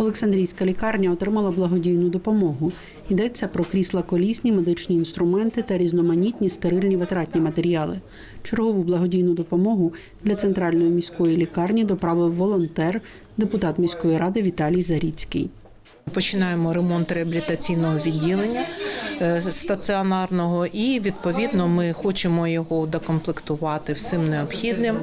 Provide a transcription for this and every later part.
Олександрійська лікарня отримала благодійну допомогу. Йдеться про крісла колісні, медичні інструменти та різноманітні стерильні витратні матеріали. Чергову благодійну допомогу для центральної міської лікарні доправив волонтер, депутат міської ради Віталій Заріцький. Починаємо ремонт реабілітаційного відділення е, стаціонарного, і відповідно ми хочемо його докомплектувати всім необхідним.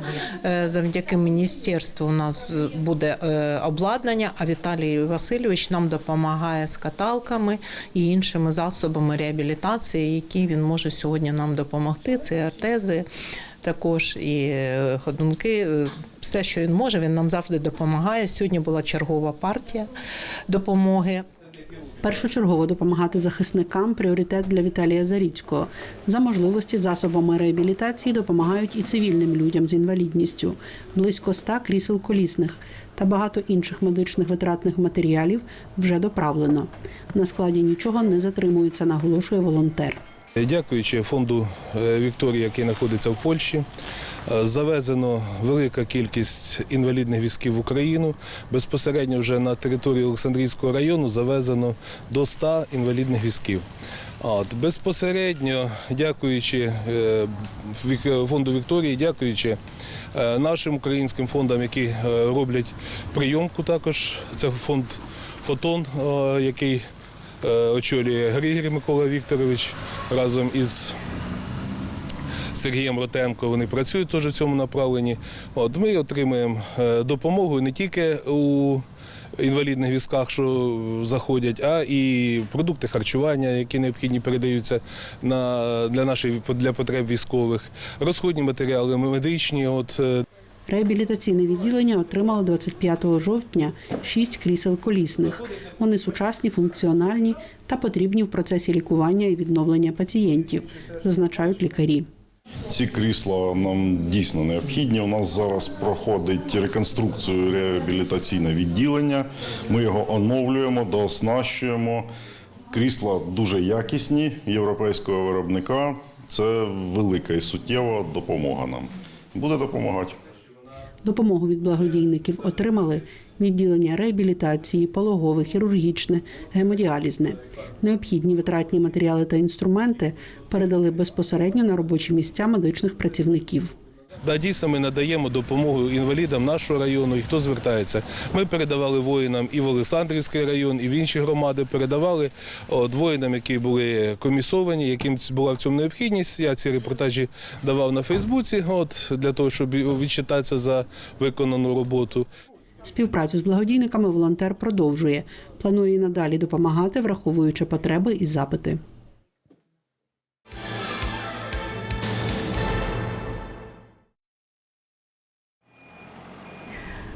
Е, Завдяки міністерству у нас буде е, обладнання. А Віталій Васильович нам допомагає з каталками і іншими засобами реабілітації, які він може сьогодні нам допомогти. Це артези. Також і ходунки, все, що він може, він нам завжди допомагає. Сьогодні була чергова партія допомоги. Першочергово допомагати захисникам пріоритет для Віталія Заріцького. За можливості засобами реабілітації допомагають і цивільним людям з інвалідністю, близько ста крісел колісних та багато інших медичних витратних матеріалів вже доправлено. На складі нічого не затримується, наголошує волонтер. Дякуючи фонду е, Вікторія, який знаходиться в Польщі, е, завезено велика кількість інвалідних візків в Україну. Безпосередньо вже на території Олександрійського району завезено до 100 інвалідних візків. От, безпосередньо, дякуючи е, фонду Вікторії, дякуючи нашим українським фондам, які роблять прийомку також. Це фонд Фотон, який очолює Григорій Микола Вікторович разом із Сергієм Ротенко. Вони працюють теж в цьому направленні. От ми отримуємо е, допомогу не тільки у інвалідних візках, що заходять, а і продукти харчування, які необхідні передаються на, для нашої для потреб військових, розходні матеріали медичні. От е, Реабілітаційне відділення отримало 25 жовтня шість крісел колісних. Вони сучасні, функціональні та потрібні в процесі лікування і відновлення пацієнтів, зазначають лікарі. Ці крісла нам дійсно необхідні. У нас зараз проходить реконструкцію реабілітаційне відділення. Ми його оновлюємо, дооснащуємо. Крісла дуже якісні європейського виробника. Це велика і суттєва допомога нам. Буде допомагати. Допомогу від благодійників отримали відділення реабілітації, пологове, хірургічне, гемодіалізне. Необхідні витратні матеріали та інструменти передали безпосередньо на робочі місця медичних працівників. Да, дійсно, ми надаємо допомогу інвалідам нашого району, і хто звертається. Ми передавали воїнам і в Олександрівський район, і в інші громади. Передавали от, воїнам, які були комісовані, яким була в цьому необхідність. Я ці репортажі давав на Фейсбуці, от, для того, щоб відчитатися за виконану роботу. Співпрацю з благодійниками волонтер продовжує. Планує і надалі допомагати, враховуючи потреби і запити.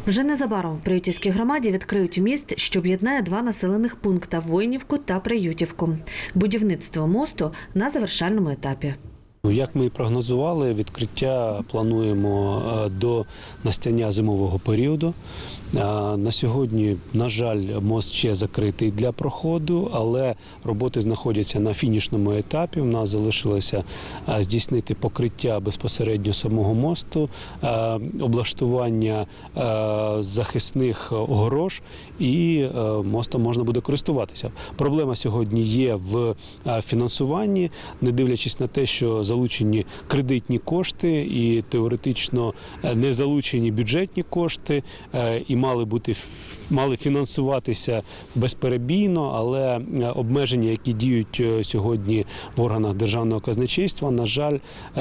Вже незабаром в Приютівській громаді відкриють міст, що об'єднає два населених пункта Войнівку та Приютівку. Будівництво мосту на завершальному етапі. Ну, Як ми і прогнозували, відкриття плануємо е, до настання зимового періоду. Е, На сьогодні, на жаль, мост ще закритий для проходу, але роботи знаходяться на фінішному етапі. У нас залишилося е, здійснити покриття безпосередньо самого мосту, облаштування захисних огорож, і мостом можна буде користуватися. Проблема сьогодні є в фінансуванні, не дивлячись на те, що залучені кредитні кошти і теоретично е, не залучені бюджетні кошти, е, і мали бути мали фінансуватися безперебійно, але е, обмеження, які діють сьогодні в органах державного казначейства, на жаль,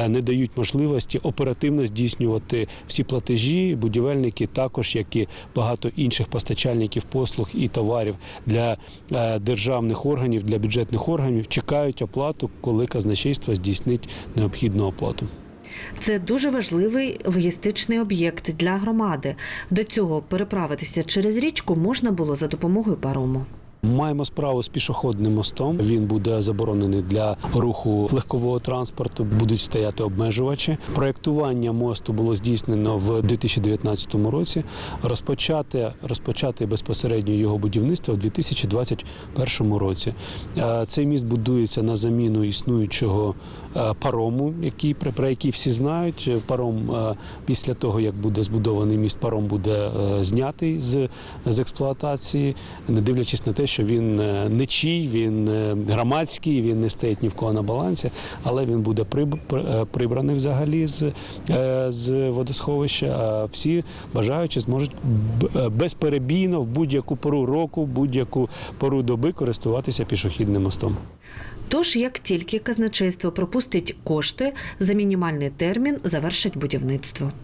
не дають можливості оперативно здійснювати всі платежі. Будівельники також, як і багато інших постачальників послуг і товарів для державних органів, для бюджетних органів, чекають оплату, коли казначейство здійснить необхідну оплату. Це дуже важливий логістичний об'єкт для громади. До цього переправитися через річку можна було за допомогою парому. Маємо справу з пішохідним мостом. Він буде заборонений для руху легкового транспорту. Будуть стояти обмежувачі. Проєктування мосту було здійснено в 2019 році. Розпочати розпочати безпосередньо його будівництво в 2021 році. Е, Цей міст будується на заміну існуючого парому, який про який всі знають. Паром е, після того, як буде збудований міст, паром буде е, знятий з, з експлуатації, не дивлячись на те, що він е, нечий, він е, громадський, він не стоїть ні в кого на балансі, але він буде приб- пр- е, прибраний взагалі з, е, з водосховища. А всі бажаючі зможуть е, безперебійно в будь-яку пору року, будь-яку пору доби користуватися пішохідним мостом. Тож, як тільки казначейство пропустить кошти, за мінімальний термін завершить будівництво. –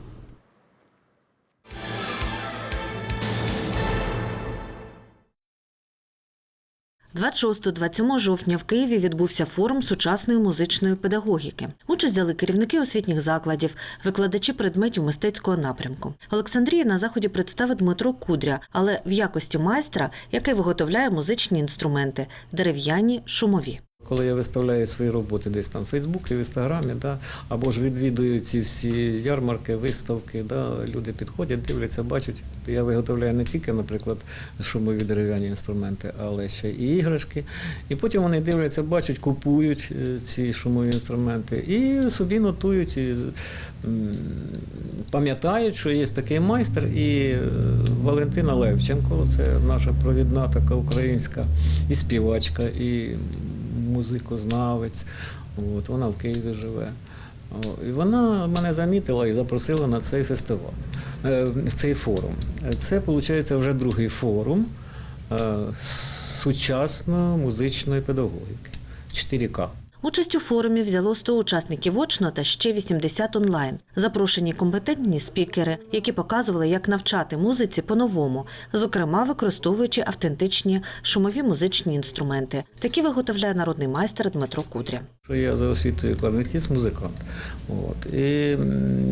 26-27 жовтня в Києві відбувся форум сучасної музичної педагогіки. Участь взяли керівники освітніх закладів, викладачі предметів мистецького напрямку. Олександрія на заході представить Дмитро Кудря, але в якості майстра, який виготовляє музичні інструменти дерев'яні, шумові. Коли я виставляю свої роботи десь там в Фейсбуці, в Інстаграмі, да, або ж відвідую ці всі ярмарки, виставки, да, люди підходять, дивляться, бачать. Я виготовляю не тільки, наприклад, шумові дерев'яні інструменти, але ще і іграшки. І потім вони дивляться, бачать, купують е, ці шумові інструменти і собі нотують. І, Пам'ятають, що є такий майстер, і е, Валентина Левченко, це наша провідна така українська і співачка, і музикознавець. От, вона в Києві живе. І вона мене замітила і запросила на цей фестиваль, е, цей форум. Це, виходить, вже другий форум е, сучасної музичної педагогіки 4К. Участь у форумі взяло 100 учасників очно та ще 80 онлайн. Запрошені компетентні спікери, які показували, як навчати музиці по-новому, зокрема використовуючи автентичні шумові музичні інструменти. Такі виготовляє народний майстер Дмитро Кудря. Я за освітою клавнетіст, музикант. От. І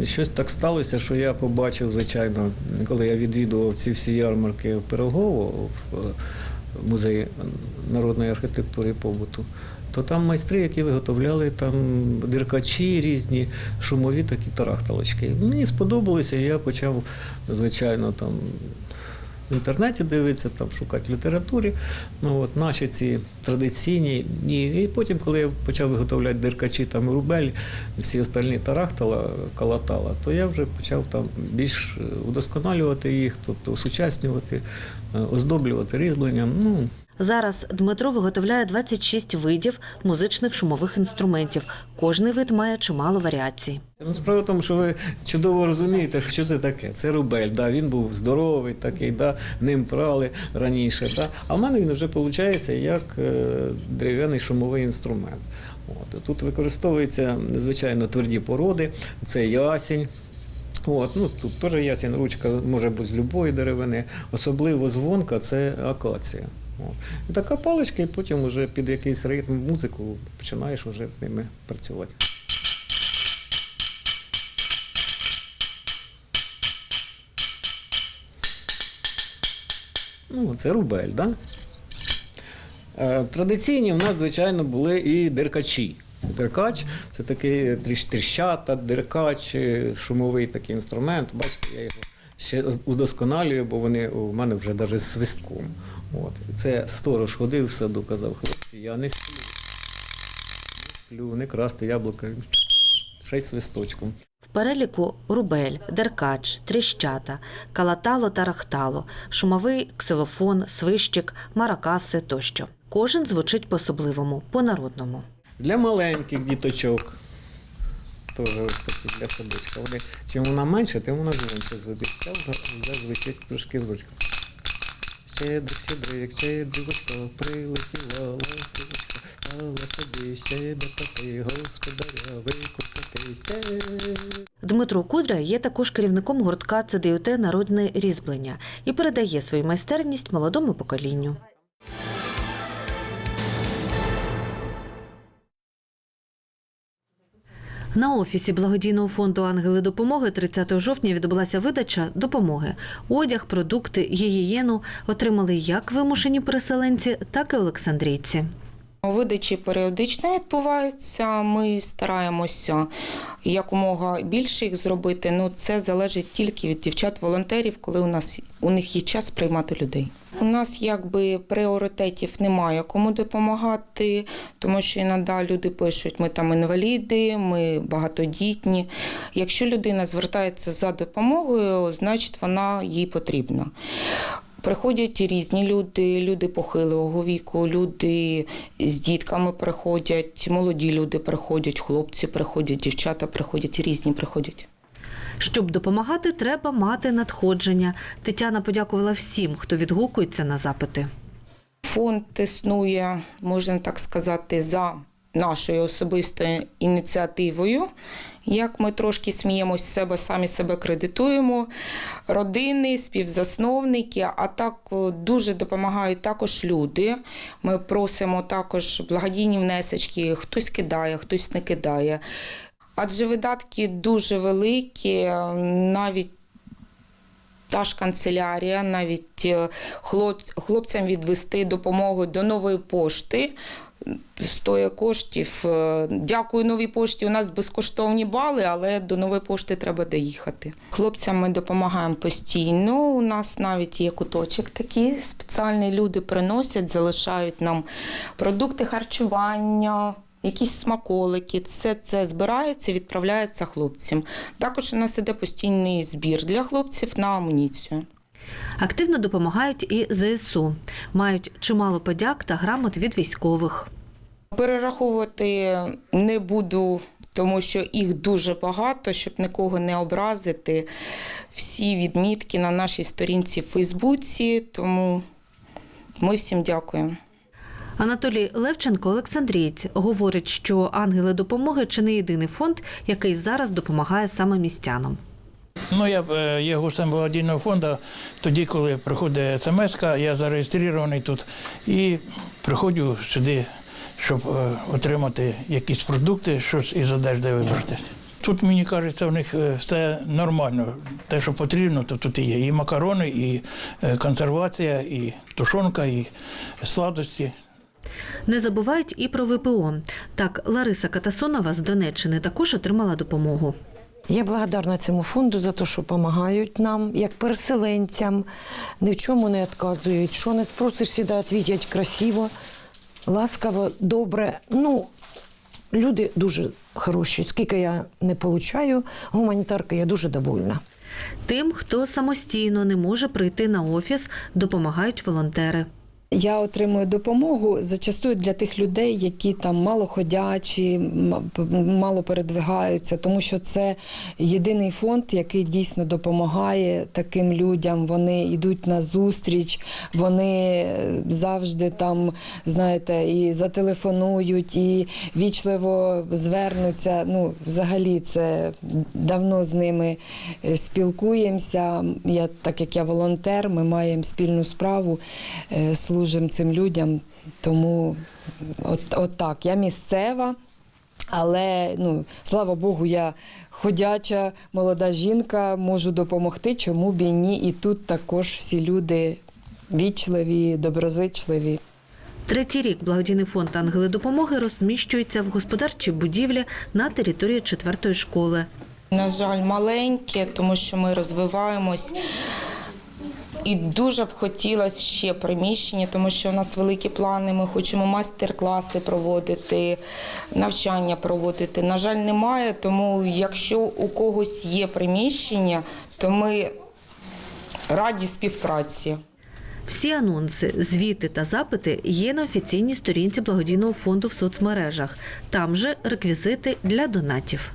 щось так сталося, що я побачив, звичайно, коли я відвідував ці всі ярмарки в Пирогово, в е, музеї народної архітектури і побуту, то там майстри, які виготовляли там диркачі різні, шумові такі тарахталочки. Мені сподобалося, я почав, звичайно, там в інтернеті дивитися, там шукати в літературі. Ну, от, наші ці традиційні. І, і потім, коли я почав виготовляти диркачі, там рубель, всі остальні тарахтала, калатала, то я вже почав там більш удосконалювати їх, тобто осучаснювати, е, оздоблювати різьбленням. Ну, Зараз Дмитро виготовляє 26 видів музичних шумових інструментів. Кожний вид має чимало варіацій. Ну, справа в тому, що ви чудово розумієте, що це таке. Це рубель, да, він був здоровий, такий, да, ним прали раніше. Да. А в мене він вже виходить як е, дерев'яний шумовий інструмент. От. Тут використовуються, звичайно, тверді породи, це ясінь. От, ну, тут теж ясінь, ручка може бути з будь-якої деревини, особливо дзвонка це акація. І така паличка, і потім вже під якийсь ритм музику починаєш вже з ними працювати. Ну, це рубель, да? Е, Традиційні в нас, звичайно, були і деркачі. Це деркач, це такий тріщата, деркач, е, шумовий такий інструмент. Бачите, я його ще удосконалюю, бо вони у мене вже навіть з свистком. От. Це сторож ходив в саду, казав, хлопці, я не сплю. Не сплю, не красти яблука. Ще й свисточком. В переліку рубель, деркач, тріщата, калатало та рахтало, шумовий ксилофон, свищик, маракаси тощо. Кожен звучить по-особливому, по-народному. Для маленьких діточок. Теж ось такі для садочка. Чим вона менше, тим вона звонче звучить. Вже звучить трошки звучка. Щедрик, щедрик, щедрівочка, прилетіла ластівочка, стала собі щебетати, господаря викупитися. Дмитро Кудря є також керівником гуртка ЦДЮТ Народне різьблення і передає свою майстерність молодому поколінню. На офісі благодійного фонду Ангели допомоги 30 жовтня відбулася видача допомоги. Одяг, продукти, гігієну отримали як вимушені переселенці, так і олександрійці. Видачі періодично відбуваються. Ми стараємося якомога більше їх зробити. Ну це залежить тільки від дівчат-волонтерів, коли у нас у них є час приймати людей. У нас якби пріоритетів немає кому допомагати, тому що іноді люди пишуть, ми там інваліди, ми багатодітні. Якщо людина звертається за допомогою, значить вона їй потрібна. Приходять різні люди, люди похилого віку, люди з дітками приходять, молоді люди приходять, хлопці приходять, дівчата приходять, різні приходять. Щоб допомагати, треба мати надходження. Тетяна подякувала всім, хто відгукується на запити. Фонд існує, можна так сказати, за нашою особистою ініціативою. Як ми трошки сміємось себе, самі себе кредитуємо, родини, співзасновники, а так дуже допомагають також люди. Ми просимо також благодійні внесочки, хтось кидає, хтось не кидає. Адже видатки дуже великі, навіть та ж канцелярія, навіть е, хлопцям відвести допомогу до нової пошти. Стоїть коштів. Е, Дякую новій пошті. У нас безкоштовні бали, але до нової пошти треба доїхати. Хлопцям ми допомагаємо постійно. У нас навіть є куточок такий спеціальний. Люди приносять, залишають нам продукти харчування. Якісь смаколики, все це збирається, відправляється хлопцям. Також у нас іде постійний збір для хлопців на амуніцію. Активно допомагають і ЗСУ. Мають чимало подяк та грамот від військових. Перераховувати не буду, тому що їх дуже багато, щоб нікого не образити. Всі відмітки на нашій сторінці в Фейсбуці, тому ми всім дякуємо. Анатолій Левченко, Олександрієць, говорить, що ангели допомоги чи не єдиний фонд, який зараз допомагає саме містянам. Ну, я е, є гостем благодійного фонду. Тоді, коли приходить смс, я зареєстрований тут і приходжу сюди, щоб е, отримати якісь продукти, щось із одежди вибрати. Тут, мені кажеться, в них е, все нормально. Те, що потрібно, то тут і є. І макарони, і е, консервація, і тушонка, і сладості. Не забувають і про ВПО. Так, Лариса Катасонова з Донеччини також отримала допомогу. Я благодарна цьому фонду за те, що допомагають нам, як переселенцям, ні в чому не відказують. Що не спросиш, завжди відповідять красиво, ласкаво, добре. Ну, люди дуже хороші. Скільки я не получаю гуманітарки, я дуже довольна. Тим, хто самостійно не може прийти на офіс, допомагають волонтери. Я отримую допомогу зачастую для тих людей, які там малоходячі, м- мало передвигаються, тому що це єдиний фонд, який дійсно допомагає таким людям. Вони йдуть на зустріч, вони завжди там, знаєте, і зателефонують, і вічливо звернуться. Ну, взагалі, це давно з ними е, спілкуємося. Я, так як я волонтер, ми маємо спільну справу, е, служимо цим людям. Тому от, от так, я місцева. Але ну слава Богу, я ходяча молода жінка, можу допомогти, чому б і ні. І тут також всі люди вічливі, доброзичливі. Третій рік благодійний фонд Ангели допомоги розміщується в господарчій будівлі на території четвертої школи. На жаль, маленьке, тому що ми розвиваємось. І дуже б хотілося ще приміщення, тому що у нас великі плани. Ми хочемо майстер-класи проводити, навчання проводити. На жаль, немає. Тому якщо у когось є приміщення, то ми раді співпраці. Всі анонси, звіти та запити є на офіційній сторінці благодійного фонду в соцмережах. Там же реквізити для донатів.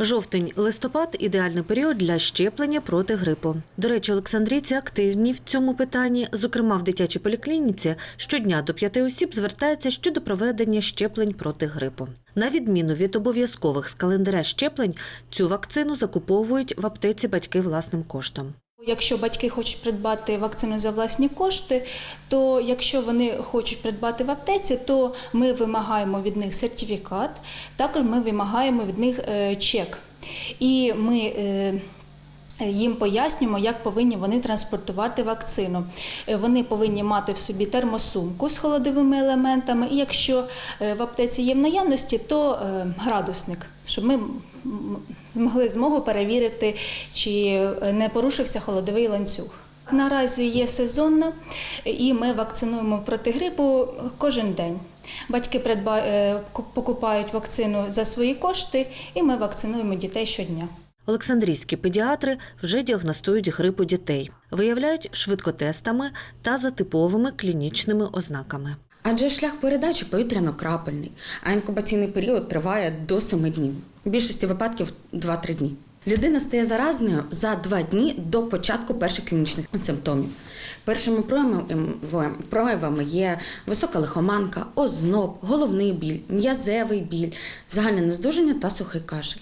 Жовтень-листопад ідеальний період для щеплення проти грипу. До речі, Олександрійці активні в цьому питанні. Зокрема, в дитячій поліклініці щодня до п'яти осіб звертаються щодо проведення щеплень проти грипу. На відміну від обов'язкових з календаря щеплень, цю вакцину закуповують в аптеці батьки власним коштом. Якщо батьки хочуть придбати вакцину за власні кошти, то якщо вони хочуть придбати в аптеці, то ми вимагаємо від них сертифікат, також ми вимагаємо від них е, чек. І ми е, їм пояснюємо, як повинні вони транспортувати вакцину. Е, Вони повинні мати в собі термосумку з холодовими елементами, і якщо е, в аптеці є в наявності, то е, градусник, щоб ми змогли змогу перевірити, чи е, не порушився холодовий ланцюг. Наразі є сезонна, і ми вакцинуємо проти грипу кожен день. Батьки е, покупають вакцину за свої кошти, і ми вакцинуємо дітей щодня. Олександрійські педіатри вже діагностують грип у дітей, виявляють швидкотестами та за типовими клінічними ознаками. Адже шлях передачі повітряно-крапельний, а інкубаційний період триває до 7 днів. В більшості випадків 2-3 дні. Людина стає заразною за 2 дні до початку перших клінічних симптомів. Першими проявами- є висока лихоманка, озноб, головний біль, м'язевий біль, загальне нездужання та сухий кашель.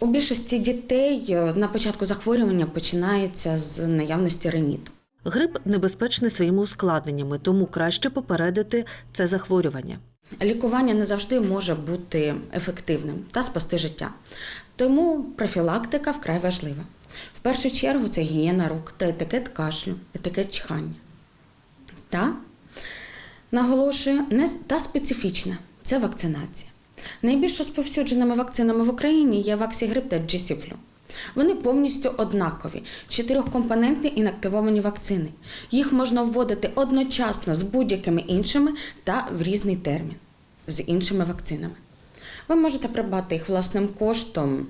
У більшості дітей е, на початку захворювання починається з наявності реміту. Грип небезпечний своїми ускладненнями, тому краще попередити це захворювання. Лікування не завжди може бути ефективним та спасти життя. Тому профілактика вкрай важлива. В першу чергу це гігієна рук та етикет кашлю, етикет чихання. Та наголошую, не та специфічна це вакцинація. Найбільш розповсюдженими вакцинами в Україні є Ваксігрип та Джісіфлю. Вони повністю однакові, чотирьохкомпонентні інактивовані вакцини. Їх можна вводити одночасно з будь-якими іншими та в різний термін з іншими вакцинами. Ви можете придбати їх власним коштом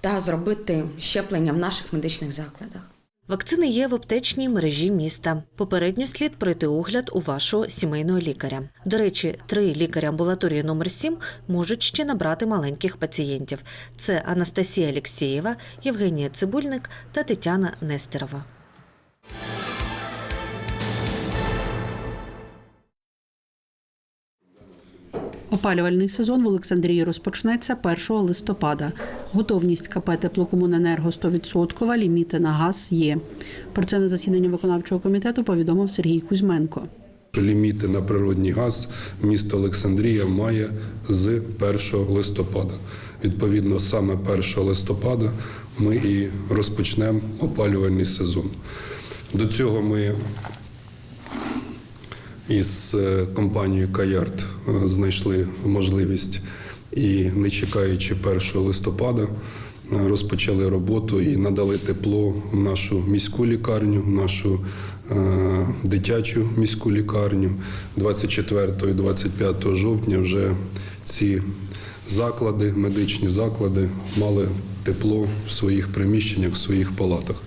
та зробити щеплення в наших медичних закладах. Вакцини є в аптечній мережі міста. Попередньо слід пройти огляд у вашого сімейного лікаря. До речі, три лікаря амбулаторії номер 7 можуть ще набрати маленьких пацієнтів. Це Анастасія Алєксєєва, Євгенія Цибульник та Тетяна Нестерова. Опалювальний сезон в Олександрії розпочнеться 1 листопада. Готовність КП «Теплокомуненерго» 100%, ліміти на газ є. Про це на засіданні виконавчого комітету повідомив Сергій Кузьменко. Ліміти на природній газ місто Олександрія має з 1 листопада. Відповідно, саме 1 листопада ми і розпочнемо опалювальний сезон. До цього ми із е, компанією Каярд е, знайшли можливість і, не чекаючи 1 листопада, е, розпочали роботу і надали тепло в нашу міську лікарню, в нашу дитячу міську лікарню. 24 і 25 жовтня вже ці заклади, медичні заклади мали тепло в своїх приміщеннях, в своїх палатах.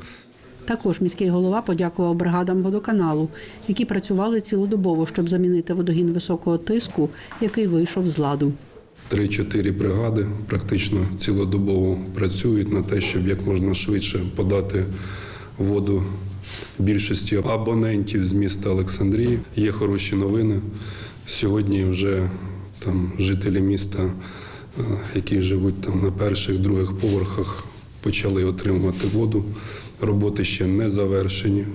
Також міський голова подякував бригадам водоканалу, які працювали цілодобово, щоб замінити водогін високого тиску, який вийшов з ладу. Три-чотири бригади практично цілодобово працюють на те, щоб як можна швидше подати воду більшості абонентів з міста Олександрії. Є хороші новини. Сьогодні вже там жителі міста, е, які живуть там на перших, других поверхах, почали отримувати воду. Роботи ще не завершені.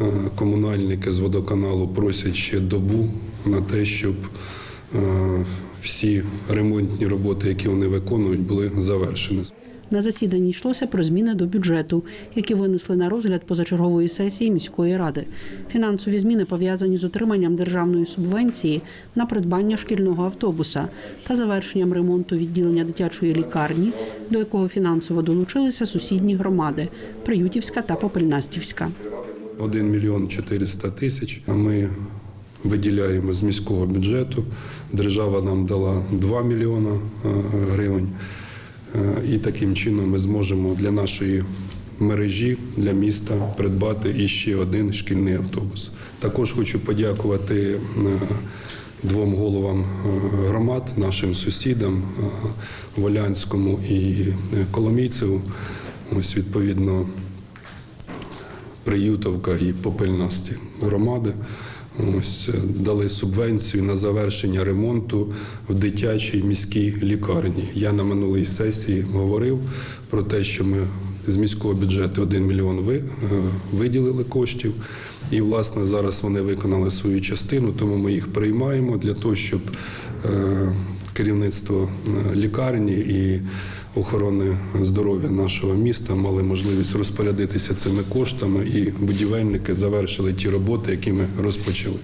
Е, Комунальники з водоканалу просять ще добу на те, щоб е, всі ремонтні роботи, які вони виконують, були завершені. На засіданні йшлося про зміни до бюджету, які винесли на розгляд позачергової сесії міської ради. Фінансові зміни пов'язані з отриманням державної субвенції на придбання шкільного автобуса та завершенням ремонту відділення дитячої лікарні, до якого фінансово долучилися сусідні громади Приютівська та Попельнастівська. 1 мільйон 400 тисяч. Ми виділяємо з міського бюджету. Держава нам дала 2 мільйона е, гривень. Е, І таким чином ми зможемо для нашої мережі, для міста придбати іще один шкільний автобус. Також хочу подякувати е, двом головам е, громад, нашим сусідам Волянському і Коломійцеву. Ось відповідно Приютовка і Попельності громади. Ось е, дали субвенцію на завершення ремонту в дитячій міській лікарні. Я на минулій сесії говорив про те, що ми з міського бюджету 1 мільйон е, виділили коштів. І, власне, зараз вони виконали свою частину, тому ми їх приймаємо для того, щоб е, керівництво лікарні і охорони здоров'я нашого міста мали можливість розпорядитися цими коштами, і будівельники завершили ті роботи, які ми розпочали.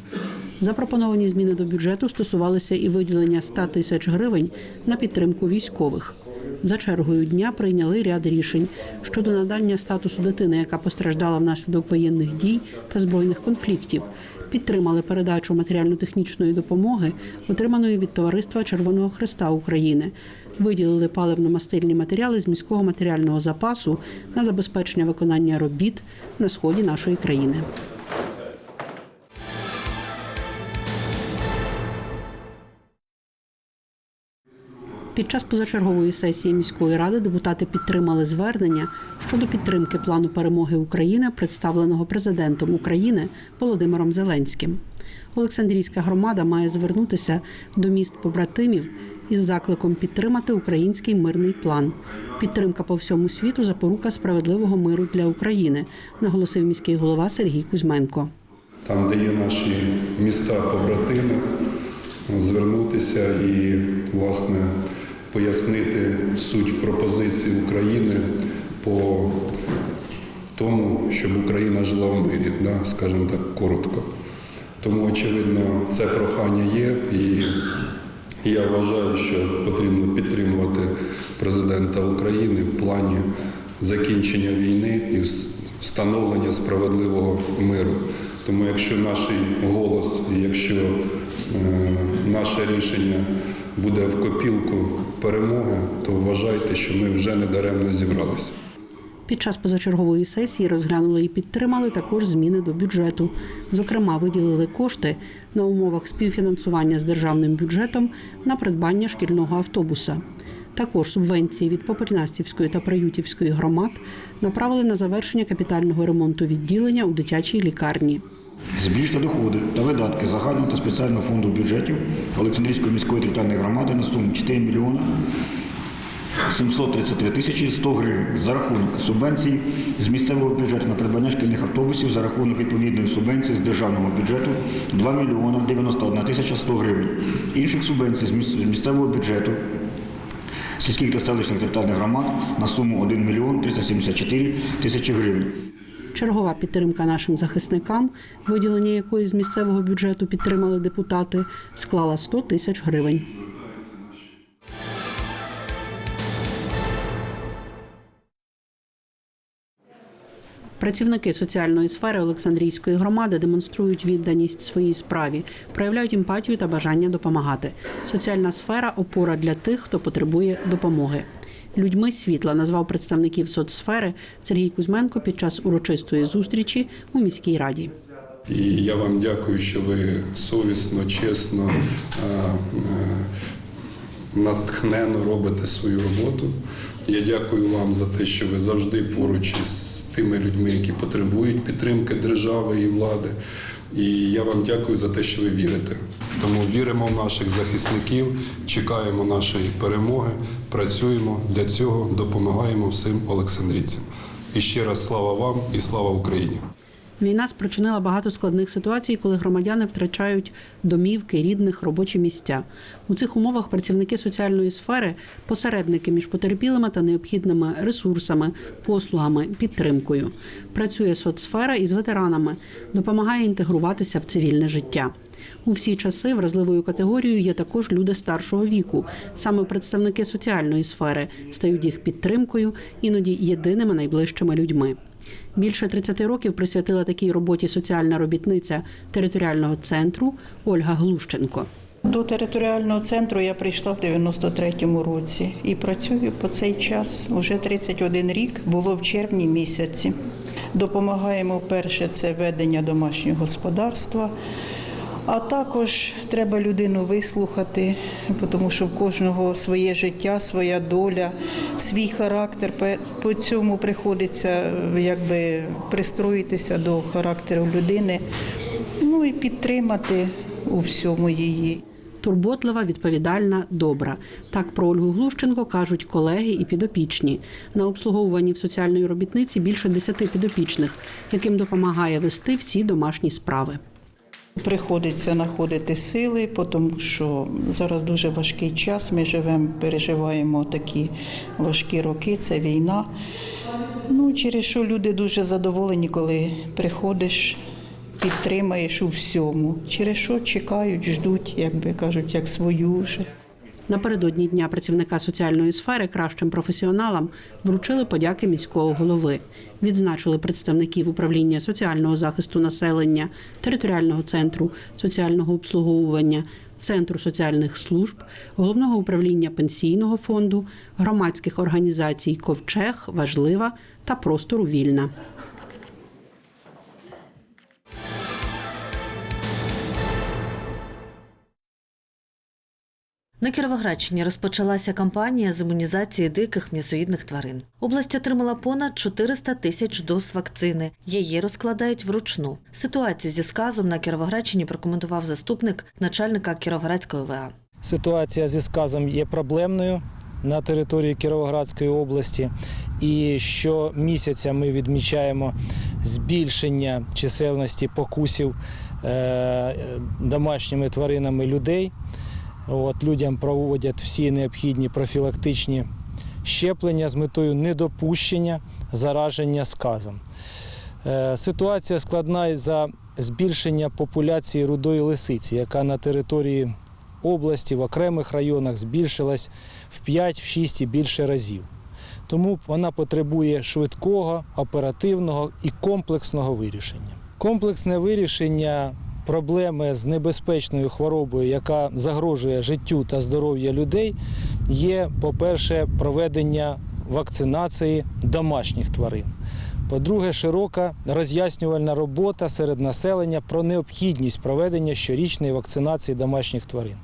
Запропоновані зміни до бюджету стосувалися і виділення 100 тисяч гривень на підтримку військових. За чергою дня прийняли ряд рішень щодо надання статусу дитини, яка постраждала внаслідок воєнних дій та збройних конфліктів. Підтримали передачу матеріально-технічної допомоги, отриманої від Товариства Червоного Христа України. Виділили паливно-мастильні матеріали з міського матеріального запасу на забезпечення виконання робіт на сході нашої країни. Під час позачергової сесії міської ради депутати підтримали звернення щодо підтримки плану перемоги України, представленого президентом України Володимиром Зеленським. Олександрійська громада має звернутися до міст побратимів із закликом підтримати український мирний план. Підтримка по всьому світу запорука справедливого миру для України, наголосив міський голова Сергій Кузьменко. там, де є наші міста побратими, звернутися і, власне, пояснити суть пропозиції України по тому, щоб Україна жила в мирі, да, скажімо так, коротко. Тому, очевидно, це прохання є, і я вважаю, що потрібно підтримувати президента України в плані закінчення війни і встановлення справедливого миру. Тому якщо наш голос, якщо е, наше рішення буде в копілку перемоги, то вважайте, що ми вже не даремно зібралися. Під час позачергової сесії розглянули і підтримали також зміни до бюджету. Зокрема, виділили кошти на умовах співфінансування з державним бюджетом на придбання шкільного автобуса. Також субвенції від Попельнастівської та Приютівської громад направили на завершення капітального ремонту відділення у дитячій лікарні. Збільшити доходи та видатки загального та спеціального фонду бюджетів Олександрійської міської територіальної громади на суму 4 мільйона 733 тисячі 100 гривень за рахунок субвенцій з місцевого бюджету на придбання шкільних автобусів за рахунок відповідної субвенції з державного бюджету 2 мільйона 91 тисяча 100 гривень. Інших субвенцій з місцевого бюджету сільських та селищних територіальних громад на суму 1 мільйон 374 тисячі гривень. Чергова підтримка нашим захисникам, виділення якої з місцевого бюджету підтримали депутати, склала 100 тисяч гривень. Працівники соціальної сфери Олександрійської громади демонструють відданість своїй справі, проявляють емпатію та бажання допомагати. Соціальна сфера опора для тих, хто потребує допомоги. Людьми світла назвав представників соцсфери Сергій Кузьменко під час урочистої зустрічі у міській раді. І я вам дякую, що ви совісно, чесно, е, е, робите свою роботу. Я дякую вам за те, що ви завжди поруч із тими людьми, які потребують підтримки держави і влади. І я вам дякую за те, що ви вірите. Тому віримо в наших захисників, чекаємо нашої перемоги, працюємо для цього, допомагаємо всім олександрійцям. І ще раз слава вам і слава Україні! Війна спричинила багато складних ситуацій, коли громадяни втрачають домівки, рідних, робочі місця. У цих умовах працівники соціальної сфери посередники між потерпілими та необхідними ресурсами, послугами, підтримкою. Працює соцсфера із ветеранами, допомагає інтегруватися в цивільне життя. У всі часи вразливою категорією є також люди старшого віку. Саме представники соціальної сфери стають їх підтримкою, іноді єдиними найближчими людьми. Більше 30 років присвятила такій роботі соціальна робітниця територіального центру Ольга Глущенко. До територіального центру я прийшла в 93-му році і працюю по цей час. Уже 31 рік було в червні місяці. Допомагаємо перше це ведення домашнього господарства. А також треба людину вислухати, тому що в кожного своє життя, своя доля, свій характер. По цьому приходиться якби пристроїтися до характеру людини, ну і підтримати у всьому її. Турботлива, відповідальна, добра. Так про Ольгу Глущенко кажуть колеги і підопічні. На обслуговуванні в соціальної робітниці більше десяти підопічних, яким допомагає вести всі домашні справи. Приходиться знаходити сили, тому що зараз дуже важкий час. Ми живемо, переживаємо такі важкі роки, це війна. Ну, через що люди дуже задоволені, коли приходиш, підтримаєш у всьому. Через що чекають, ждуть, як би кажуть, як свою вже. Напередодні дня працівника соціальної сфери кращим професіоналам вручили подяки міського голови. Відзначили представників управління соціального захисту населення, територіального центру соціального обслуговування, центру соціальних служб, головного управління пенсійного фонду, громадських організацій Ковчег, Важлива та простору Вільна. На Кіровоградщині розпочалася кампанія з імунізації диких м'ясоїдних тварин. Область отримала понад 400 тисяч доз вакцини. Її розкладають вручну. Ситуацію зі сказом на Кіровоградщині прокоментував заступник начальника Кіровоградської ОВА. Ситуація зі сказом є проблемною на території Кіровоградської області. І щомісяця ми відмічаємо збільшення чисельності покусів е, домашніми тваринами людей. От, людям проводять всі необхідні профілактичні щеплення з метою недопущення зараження сказом. Е, Ситуація складна із-за збільшення популяції рудої лисиці, яка на території області в окремих районах збільшилась в 5, в 6 і більше разів. Тому вона потребує швидкого, оперативного і комплексного вирішення. Комплексне вирішення проблеми з небезпечною хворобою, яка загрожує життю та здоров'ю людей, є, по-перше, проведення вакцинації домашніх тварин. По-друге, широка роз'яснювальна робота серед населення про необхідність проведення щорічної вакцинації домашніх тварин.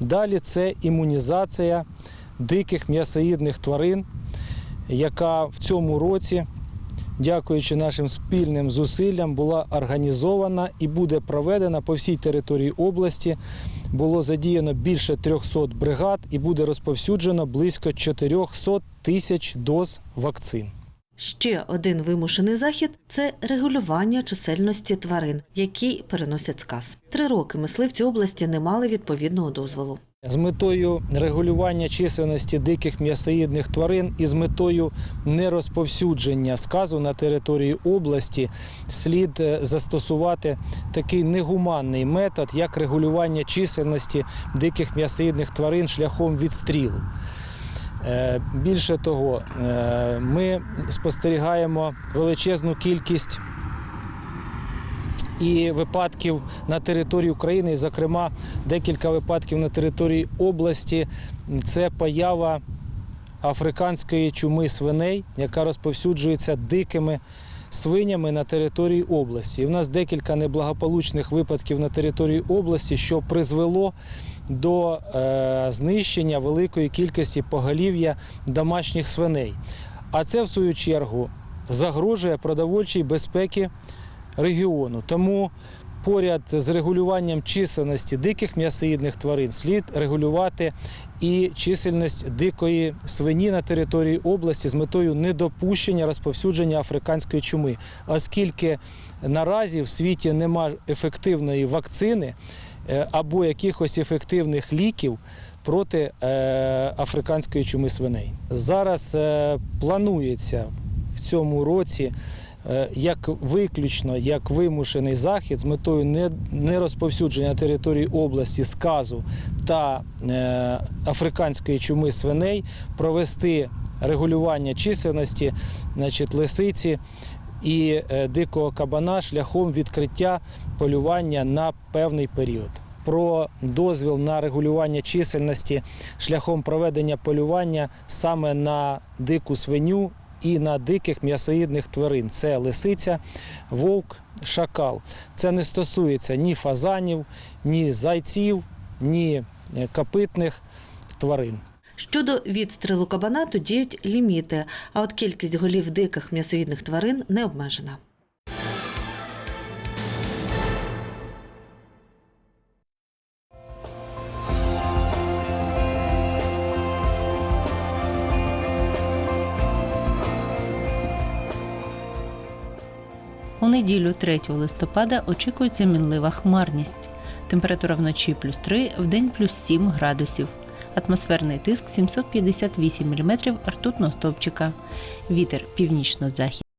Далі це імунізація диких м'ясоїдних тварин, яка в цьому році, дякуючи нашим спільним зусиллям, була організована і буде проведена по всій території області. Було задіяно більше 300 бригад і буде розповсюджено близько 400 тисяч доз вакцин. Ще один вимушений захід це регулювання чисельності тварин, які переносять сказ. Три роки мисливці області не мали відповідного дозволу. З метою регулювання чисельності диких м'ясоїдних тварин і з метою нерозповсюдження сказу на території області слід е, застосувати такий негуманний метод, як регулювання чисельності диких м'ясоїдних тварин шляхом відстрілу. Е, Більше того, е, ми спостерігаємо величезну кількість і випадків на території України, і, зокрема, декілька випадків на території області. Це поява африканської чуми свиней, яка розповсюджується дикими свинями на території області. І в нас декілька неблагополучних випадків на території області, що призвело до е, знищення великої кількості поголів'я домашніх свиней. А це, в свою чергу, загрожує продовольчій безпеці регіону. Тому поряд з регулюванням чисельності диких м'ясоїдних тварин слід регулювати і чисельність дикої свині на території області з метою недопущення розповсюдження африканської чуми, оскільки наразі в світі немає ефективної вакцини е, або якихось ефективних ліків. Проти е, африканської чуми свиней зараз е, планується в цьому році як виключно як вимушений захід з метою не розповсюдження території області сказу та е, африканської чуми свиней провести регулювання чисельності значить, лисиці і е, дикого кабана шляхом відкриття полювання на певний період. Про дозвіл на регулювання чисельності шляхом проведення полювання саме на дику свиню і на диких м'ясоїдних тварин. Це лисиця, вовк, шакал. Це не стосується ні фазанів, ні зайців, ні капитних тварин. Щодо відстрілу кабана, то діють ліміти, а от кількість голів диких м'ясоїдних тварин не обмежена. У неділю 3 листопада очікується мінлива хмарність. Температура вночі плюс 3, вдень плюс 7 градусів. Атмосферний тиск 758 мм ртутного стовпчика. Вітер північно-західний.